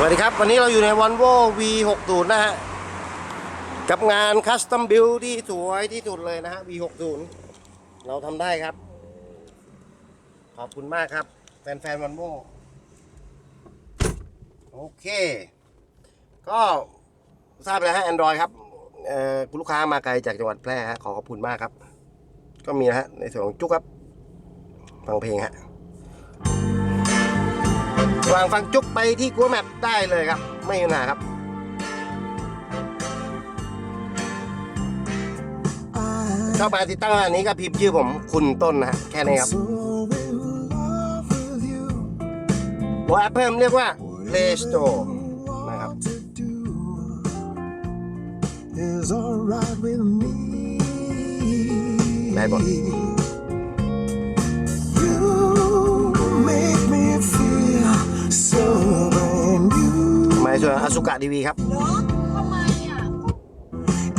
สวัสดีครับ วันนี้เราอยู่ใน Volvo V60 นะฮะ กับงาน Custom Build ที่สวยที่สุดเลยนะฮะ V60 เราทำได้ครับ ขอบคุณมากครับ แฟนๆ Volvo โอเค ก็ทราบแล้วฮะ Android ครับคุณลูกค้ามาไกลจากจังหวัดแพร่ฮะขอขอบคุณมากครับ ก็มีนะฮะในส่วนของจุกครับ ฟังเพลงฮะ วางฟังจุกไปที่กัวแมปได้เลยครับ ไม่มีปัญหาครับชอบมาติดตั้งอันนี้ก็พิมพ์ชื่อผมคุณต้นนะฮะแค่นี้ครับ So in love with you. ตัวแอปเพิ่มเรียกว่า Play Store นะครับ What to do is alright with me. ได้หมด ส่วนอสุกะดีวีครับเนาะทำไมอะ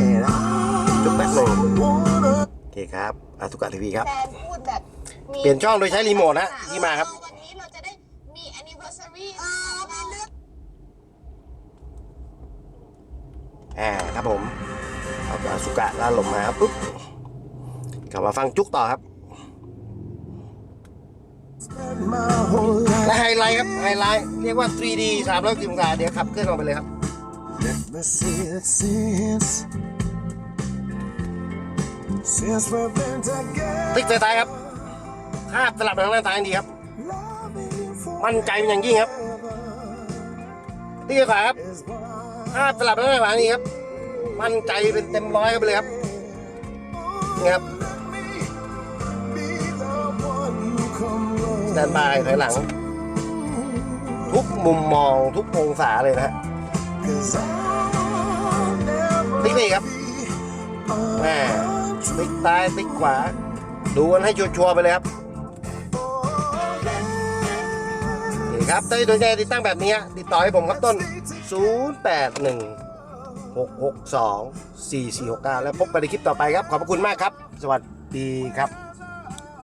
And I จุกแป๊บหนึ่ง wanna โอเคครับอสุกะทีวีครับ แฟนพูดแบบมีเปลี่ยนช่องโดยใช้รีโมทนะที่มาครับวันนี้เราจะได้มี anniversary เออมีเลือกอ่าครับผมเอาอสุกะล่านลมมาครับปุ๊บกลับมาฟังจุกต่อครับ spend my whole และไฮไลท์ครับไฮไลท์เรียกว่า 3D 360องศาเดี๋ยวขับเคลื่อนออกไปเลยครับ ติ๊ก together. ไฟท้ายครับคาบสลับไปทางด้านซ้ายดีครับ มั่นใจเป็นอย่างยิ่งครับติ๊กขวาครับ is what I คาบสลับไปทางด้านขวานี่ครับ มั่นใจเป็นเต็มร้อยไปเลยครับนี่ครับ ตนบายถอยหลัง ทุกมุมมองทุกองศาเลยนะฮะติ๊กนี่ครับแม่ติ๊กซ้ายติ๊กขวา ดูกันให้ชัวร์ๆไปเลยครับนี่ครับถ้าสนใจติดตั้งแบบนี้ ติดต่อให้ผมครับต้น 081 662 4469 แล้วพบกันในคลิปต่อไปครับ ขอบพระคุณมากครับ สวัสดีครับ